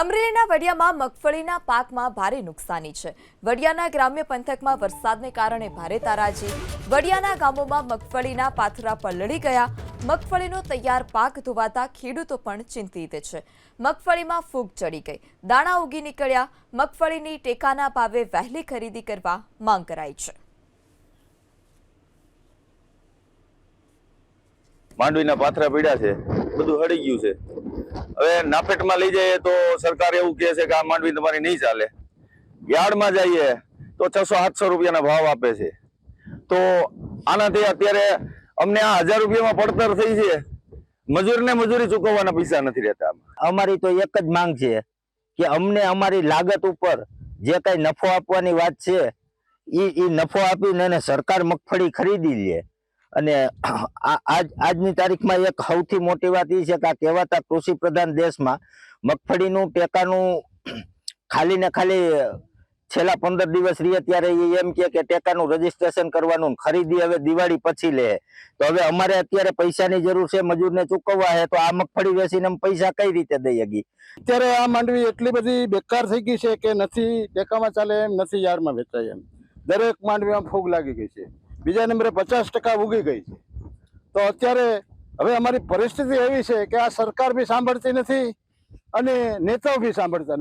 અમરેલીના વડિયામાં મગફળીના પાકમાં ભારે નુકસાની છે. વડિયાના ગ્રામ્ય પંથકમાં વરસાદને કારણે ભારે તારાજી. વડિયાના ગામોમાં મગફળીના પાથરા પલળી ગયા. મગફળીનો તૈયાર પાક ધોવાતા ખેડૂતો પણ ચિંતિત છે. મગફળીમાં ફૂગ ચડી ગઈ. દાણા ઉગી નીકળ્યા. મગફળીની ટેકાના ભાવે વહેલી ખરીદી કરવા માંગ કરાઈ છે. માંડવીના પાથરા પીડ્યા છે. બધું હળી ગયું છે. હવે નાફેટમાં લઈ જઈએ તો સરકાર એવું કહે છે કે આ માંડવી તમારી નહીં ચાલે. યાર્ડમાં જઈએ તો છસો સાતસો રૂપિયાના ભાવ આપે છે. તો આનાથી અત્યારે અમને આ હજાર રૂપિયામાં પડતર થઈ છે. મજૂરને મજૂરી ચૂકવવાના પૈસા નથી રહેતા અમારી તો એક જ માંગ છે કે અમને અમારી લાગત ઉપર જે કઈ નફો આપવાની વાત છે એ નફો આપીને સરકાર મગફળી ખરીદી લે. અને આજ, આજની તારીખમાં એક સૌથી મોટી વાત એ છે કે આ કહેવાતા કૃષિ પ્રધાન દેશમાં મગફળીનું, ટેકાનું ખાલી ને ખાલી છેલ્લા પંદર દિવસ રહીએ ત્યારે એ એમ કે ટેકાનું રજીસ્ટ્રેશન કરવાનું ખરીદી હવે દિવાળી પછી લે. તો હવે અમારે અત્યારે પૈસાની જરૂર છે, મજૂરને ચૂકવવા છે તો આ મગફળી વેચીને પૈસા કઈ રીતે દઈ શકીએ અત્યારે આ માંડવી એટલી બધી બેકાર થઈ ગઈ છે કે નથી, ટેકામાં ચાલે એમ, નથી યાર્ડમાં વેચાય એમ. દરેક માંડવીમાં ફૂગ લાગી ગઈ છે. બીજા નંબરે પચાસ ટકા ઉગી ગઈ છે. તો અત્યારે હવે અમારી પરિસ્થિતિ એવી છે કે આ સરકાર બી સાંભળતી નથી અને નેતાઓ બી સાંભળતા નથી.